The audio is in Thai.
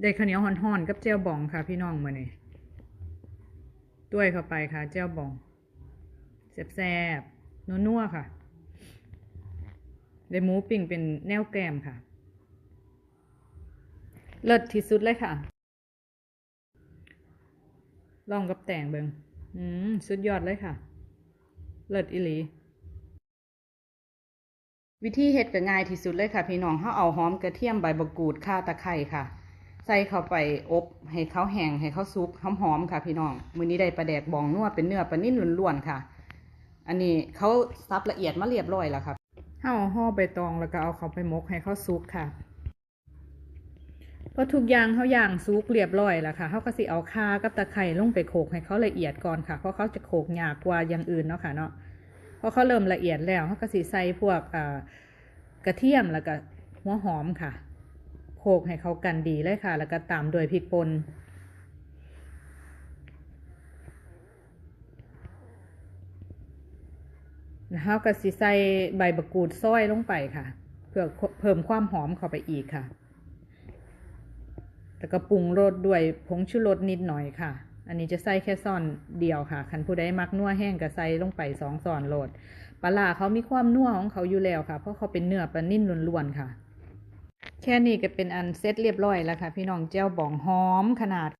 ได้ข้าวเหนียวห่อนๆกับเจียวบองค่ะ พี่น้องมื้อนี้ด้วยเข้าไปค่ะเจียวบองแซ่บๆนัวๆค่ะได้หมูปิ้งเป็นแนวแกมค่ะ เลิศที่สุดเลยค่ะ ลองกับแต่งเบิงอืมสุดยอดเลยค่ะ เลิศอีลีวิธีเฮ็ดก็ง่ายที่สุดเลยค่ะ พี่น้องเฮาเอาหอมกระเทียมใบมะกรูดข่าตะไคร้ค่ะ ใส่เข้าไปอบให้เขาแห้งให้เขาสุกหอมๆค่ะ พี่น้อง มื้อนี้ได้ปลาแดกบองนัวเป็นเนื้อปลานิ่นล้วนๆค่ะ อันนี้เขาซับละเอียดมาเรียบร้อยแล้วค่ะเฮาห่อใบตองแล้วก็เอาเขาไปมกให้เขาสุกค่ะพอทุกอย่างเขาย่างซุกเรียบร้อยแล้วค่ะเขาก็สิเอาข่ากับตะไคร้ลงไปโขกให้เขาละเอียดก่อนค่ะ เพราะเขาจะโขลกยากกว่าอย่างอื่นเนาะค่ะเนาะพอเขาเริ่มละเอียดแล้วเขาก็สิใส่พวกกระเทียมแล้วก็หัวหอมค่ะ โขกให้เขากันดีเลยค่ะ แล้วก็ตามด้วยพริกป่นแล้วเขาก็สิใส่ใบบักกูดซอยลงไปค่ะ เพื่อเพิ่มความหอมเข้าไปอีกค่ะ แล้วก็ปรุงรสด้วยผงชูรสนิดหน่อยค่ะ อันนี้จะใส่แค่ซ่อนเดียวค่ะ คันผู้ใดมักนัวแห้งก็ใส่ลงไปสองซ่อนโหลดปลาร้าเขามีความนัวของเขาอยู่แล้วค่ะ เพราะเขาเป็นเนื้อปลานิ่นล้วนๆค่ะ แค่นี้ก็เป็นอันเซตเรียบร้อยแล้วค่ะ พี่น้องเจ้าบองหอมขนาด